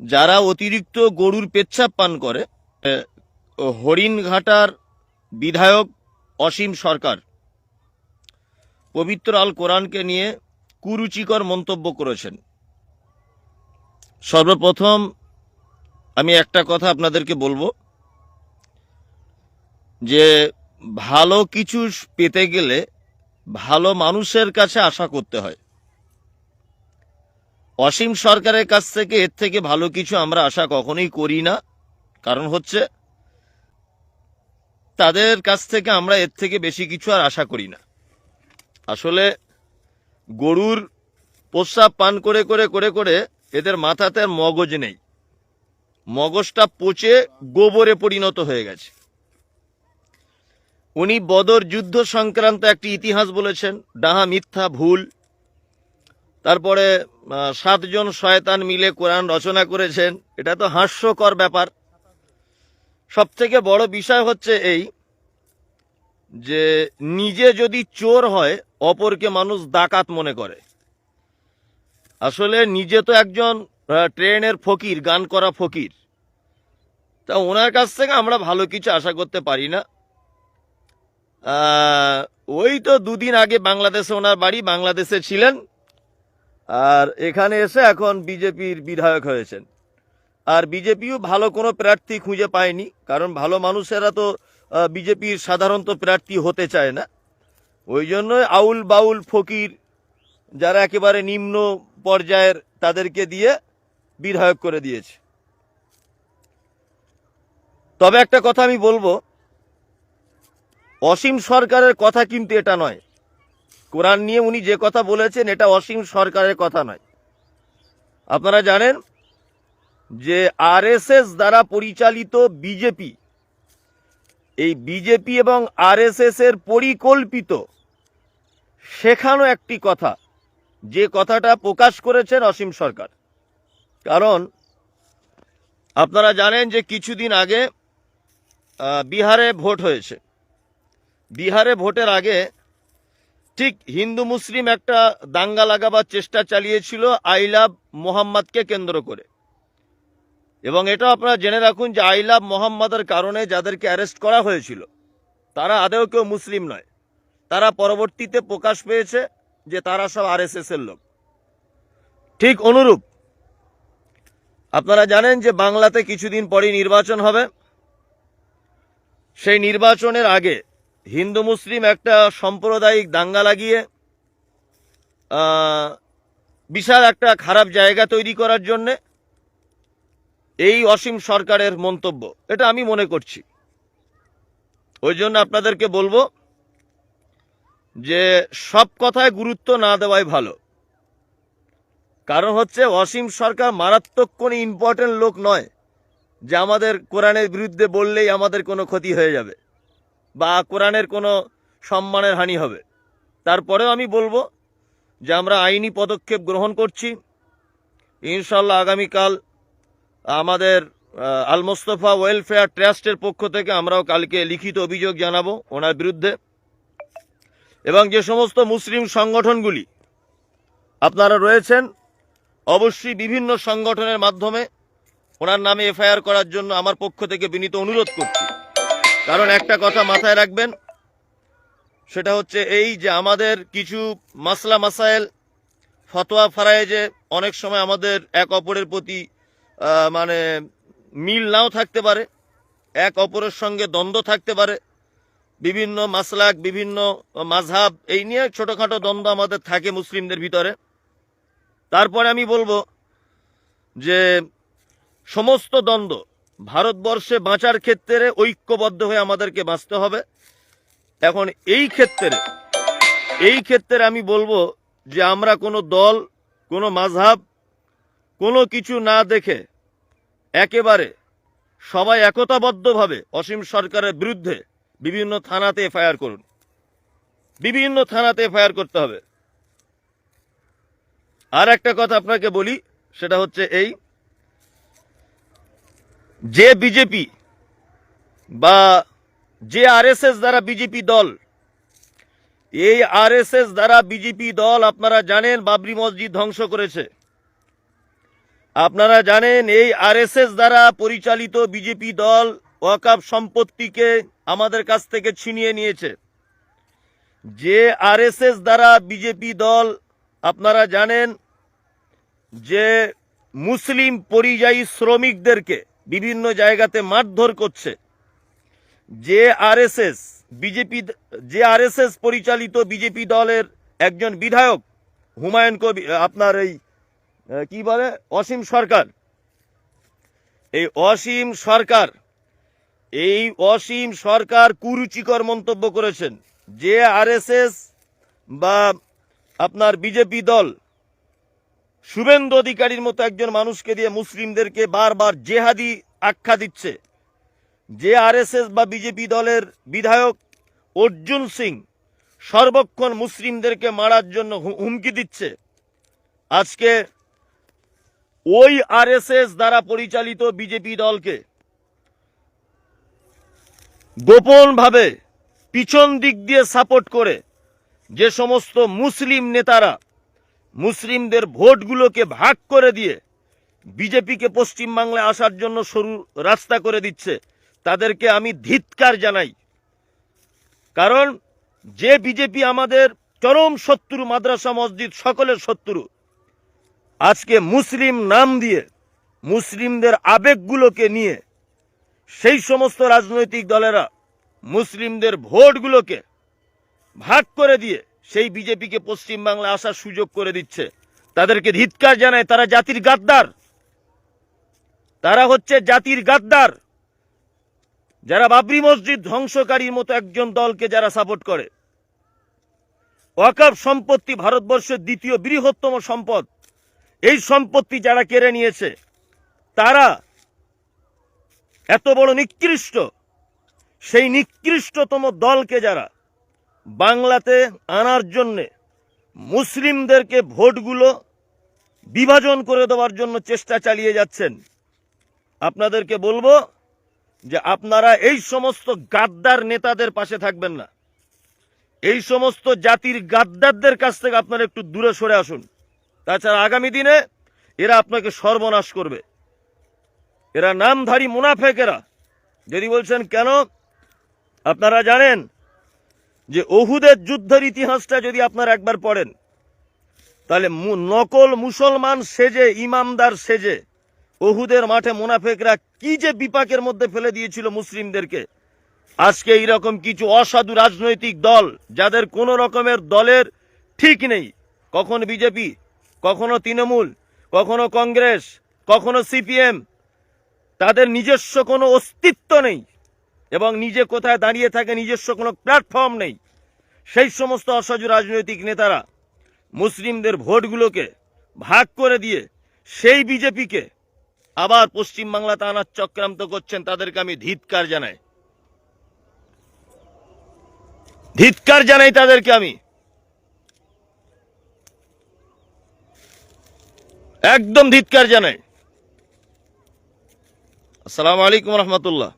যারা অতিরিক্ত গরুর পেচ্ছাপ পান করে হরিণঘাটার বিধায়ক অসীম সরকার পবিত্র আল কোরআনকে নিয়ে কুরুচিকর মন্তব্য করেছেন। সর্বপ্রথম আমি একটা কথা আপনাদেরকে বলব যে, ভালো কিছু পেতে গেলে ভালো মানুষের কাছে আশা করতে হয়। অসীম সরকারের কাছ থেকে এর থেকে ভালো কিছু আমরা আশা কখনোই করি না। কারণ হচ্ছে, তাদের কাছ থেকে আমরা এর থেকে বেশি কিছু আর আশা করি না। আসলে গরুর প্রস্রাব পান করে করে করে করে এদের মাথাতে আর মগজ নেই। মগজটা পচে গোবরে পরিণত হয়ে গেছে। উনি বদর যুদ্ধ সংক্রান্ত একটি ইতিহাস বলেছেন, ডাহা মিথ্যা, ভুল। তারপরে সাতজন শয়তান মিলে কোরআন রচনা করেছেন। এটা তো হাস্যকর ব্যাপার। সব থেকে বড় বিষয় হচ্ছে এই যে, নিজে যদি চোর হয়, অপরকে মানুষ ডাকাত মনে করে। আসলে নিজে তো একজন ট্রেনের ফকির, গান করা ফকির। তা ওনার কাছ থেকে আমরা ভালো কিছু আশা করতে পারি না। ওই তো দুদিন আগে বাংলাদেশে ওনার বাড়ি, বাংলাদেশে ছিলেন। আর এখানে এসে এখন বিজেপির বিধায়ক হয়েছেন। আর বিজেপিও ভালো কোনো প্রার্থী খুঁজে পায়নি, কারণ ভালো মানুষেরা তো বিজেপির সাধারণত প্রার্থী হতে চায় না। ওই জন্যই আউল বাউল ফকির যারা একেবারে নিম্ন পর্যায়ের, তাদেরকে দিয়ে বিধায়ক করে দিয়েছে। তবে একটা কথা আমি বলব, অসীম সরকারের কথা কিন্তু এটা নয়। কোরআন নিয়ে উনি যে কথা বলেছেন, এটা অসীম সরকারের কথা নয়। আপনারা জানেন যে আরএসএস দ্বারা পরিচালিত বিজেপি, এই বিজেপি এবং আরএসএস এর পরিকল্পিত শেখানো একটি কথা, যে কথাটা প্রকাশ করেছেন অসীম সরকার। কারণ আপনারা জানেন যে কিছুদিন আগে বিহারে ভোট হয়েছে। বিহারে ভোটের আগে ঠিক হিন্দু মুসলিম একটা দাঙ্গা লাগাবার চেষ্টা চালিয়েছিল আই লাভ মোহাম্মদকে কেন্দ্র করে। এবং এটা আপনারা জেনে রাখুন যে আই লাভ মোহাম্মদের কারণে যাদেরকে অ্যারেস্ট করা হয়েছিল, তারা আদেও কেউ মুসলিম নয়। তারা পরবর্তীতে প্রকাশ পেয়েছে যে তারা সব আরএসএস এর লোক। ঠিক অনুরূপ, আপনারা জানেন যে বাংলাতে কিছুদিন পরই নির্বাচন হবে। সেই নির্বাচনের আগে হিন্দু মুসলিম একটা সাম্প্রদায়িক দাঙ্গা লাগিয়ে বিশাল একটা খারাপ জায়গা তৈরি করার জন্যে এই অসীম সরকারের মন্তব্য। এটা আমি মনে করছি। ওই জন্য আপনাদেরকে বলব যে, সব কথায় গুরুত্ব না দেওয়াই ভালো। কারণ হচ্ছে, অসীম সরকার মারাত্মক কোনো ইম্পর্টেন্ট লোক নয় যে আমাদের কোরআনের বিরুদ্ধে বললেই আমাদের কোনো ক্ষতি হয়ে যাবে। বা কোরআনের কোনো সম্মানের হানি হবে। তারপরেও আমি বলব যে আমরা আইনি পদক্ষেপ গ্রহণ করছি। ইনশাল্লাহ আগামীকাল আমাদের আল মোস্তফা ওয়েলফেয়ার ট্রাস্টের পক্ষ থেকে আমরাও কালকে লিখিত অভিযোগ জানাব ওনার বিরুদ্ধে। এবং যে সমস্ত মুসলিম সংগঠনগুলি আপনারা রয়েছেন, অবশ্যই বিভিন্ন সংগঠনের মাধ্যমে ওনার নামে এফআইআর করার জন্য আমার পক্ষ থেকে বিনীত অনুরোধ করছি। কারণ একটা কথা মাথায় রাখবেন, সেটা হচ্ছে এই যে আমাদের কিছু মাসলা মাসাইল ফতোয়া ফারায়েজে অনেক সময় আমাদের এক অপরের প্রতি মানে মিল নাও থাকতে পারে, এক অপরের সঙ্গে দ্বন্দ্ব থাকতে পারে, বিভিন্ন মাসলাক, বিভিন্ন মাঝহাব এই নিয়ে ছোটোখাটো দ্বন্দ্ব আমাদের থাকে মুসলিমদের ভিতরে। তারপরে আমি বলব যে সমস্ত দ্বন্দ্ব ভারতবর্ষে বাঁচার ক্ষেত্রে ঐক্যবদ্ধ হয়ে আমাদেরকে বাঁচতে হবে। এখন এই ক্ষেত্রে এই ক্ষেত্রে আমি বলব যে আমরা কোনো দল, কোনো মাঝহাব, কোনো কিছু না দেখে একেবারে সবাই একতাবদ্ধভাবে অসীম সরকারের বিরুদ্ধে বিভিন্ন থানাতে এফআইআর করুন। বিভিন্ন থানাতে এফআইআর করতে হবে। আর একটা কথা আপনাকে বলি, সেটা হচ্ছে এই যে বিজেপি বা যে আরএসএস দ্বারা বিজেপি দল, এই আরএসএস দ্বারা বিজেপি দল আপনারা জানেন বাবরি মসজিদ ধ্বংস করেছে। আপনারা জানেন এই আরএসএস দ্বারা পরিচালিত বিজেপি দল ওয়াকাব সম্পত্তিকে আমাদের কাছ থেকে ছিনিয়ে নিয়েছে। যে আরএসএস দ্বারা বিজেপি দল, আপনারা জানেন যে মুসলিম পরিযায়ী শ্রমিকদেরকে বিভিন্ন জায়গাতে মারধর করছে। যে আরএসএস বিজেপি যে আরএসএস পরিচালিত বিজেপি দলের একজন বিধায়ক, হুমায়ুন কবি আপনার এই কি বলে? অসীম সরকার। এই অসীম সরকার, এই অসীম সরকার কুরুচিকর মন্তব্য করেছেন। যে আরএসএস বা আপনার বিজেপি দল শুভেন্দু অধিকারীর মতো একজন মানুষকে দিয়ে মুসলিমদেরকে বারবার জেহাদি আখ্যা দিচ্ছে। যে আরএসএস বা বিজেপি দলের বিধায়ক অর্জুন সিং সর্বক্ষণ মুসলিমদেরকে মারার জন্য হুমকি দিচ্ছে। আজকে ওই আরএসএস দ্বারা পরিচালিত বিজেপি দলকে গোপনভাবে পিছন দিক দিয়ে সাপোর্ট করে যে সমস্ত মুসলিম নেতারা মুসলিমদের ভোটগুলোকে ভাগ করে দিয়ে বিজেপিকে পশ্চিমবাংলায় আসার জন্য সরু রাস্তা করে দিচ্ছে, তাদেরকে আমি ধিৎকার জানাই। কারণ যে বিজেপি আমাদের চরম শত্রু, মাদ্রাসা, মসজিদ, সকলের শত্রু, আজকে মুসলিম নাম দিয়ে মুসলিমদের আবেগগুলোকে নিয়ে সেই সমস্ত রাজনৈতিক দলেরা মুসলিমদের ভোটগুলোকে ভাগ করে দিয়ে সেই বিজেপিকে পশ্চিমবাংলা আসার সুযোগ করে দিচ্ছে। তাদেরকে ধিৎকার জানায় তারা জাতির গাদ্দার। তারা হচ্ছে জাতির গাদ্দার। যারা বাবরি মসজিদ ধ্বংসকারীর মতো একজন দলকে যারা সাপোর্ট করে। ওয়াকাব সম্পত্তি ভারতবর্ষের দ্বিতীয় বৃহত্তম সম্পদ। এই সম্পত্তি যারা কেড়ে নিয়েছে, তারা এত বড় নিকৃষ্ট। সেই নিকৃষ্টতম দলকে যারা বাংলাতে আনার জন্যে মুসলিমদেরকে ভোটগুলো বিভাজন করে দেওয়ার জন্য চেষ্টা চালিয়ে যাচ্ছেন। আপনাদেরকে বলব যে আপনারা এই সমস্ত গাদ্দার নেতাদের পাশে থাকবেন না। এই সমস্ত জাতির গাদ্দারদের কাছ থেকে আপনারা একটু দূরে সরে আসুন। তাছাড়া আগামী দিনে এরা আপনাকে সর্বনাশ করবে। এরা নামধারী মুনাফেকেরা। যদি বলছেন কেন? আপনারা জানেন যে ওহুদের যুদ্ধের ইতিহাসটা যদি আপনারা একবার পড়েন, তাহলে নকল মুসলমান সেজে, ইমামদার সেজে, ওহুদের মাঠে মুনাফেকরা কি যে বিপাকের মধ্যে ফেলে দিয়েছিল মুসলিমদেরকে। আজকে এইরকম কিছু অসাধু রাজনৈতিক দল, যাদের কোনো রকমের দলের ঠিক নেই। কখন বিজেপি, কখনো তৃণমূল, কখনো কংগ্রেস, কখনো সিপিএম, তাদের নিজস্ব কোনো অস্তিত্ব নেই। এবং নিজে কোথায় দাঁড়িয়ে থাকে নিজস্ব কোনো প্ল্যাটফর্ম নেই। সেই সমস্ত অসাধু রাজনৈতিক নেতারা মুসলিমদের ভোটগুলোকে ভাগ করে দিয়ে সেই বিজেপিকে আবার পশ্চিমবাংলাতে আনার চক্রান্ত করছেন তাদেরকে আমি ধিৎকার জানাই। ধিৎকার জানাই তাদেরকে আমি। একদম ধিৎকার জানাই। আসসালামু আলাইকুম রহমতুল্লাহ।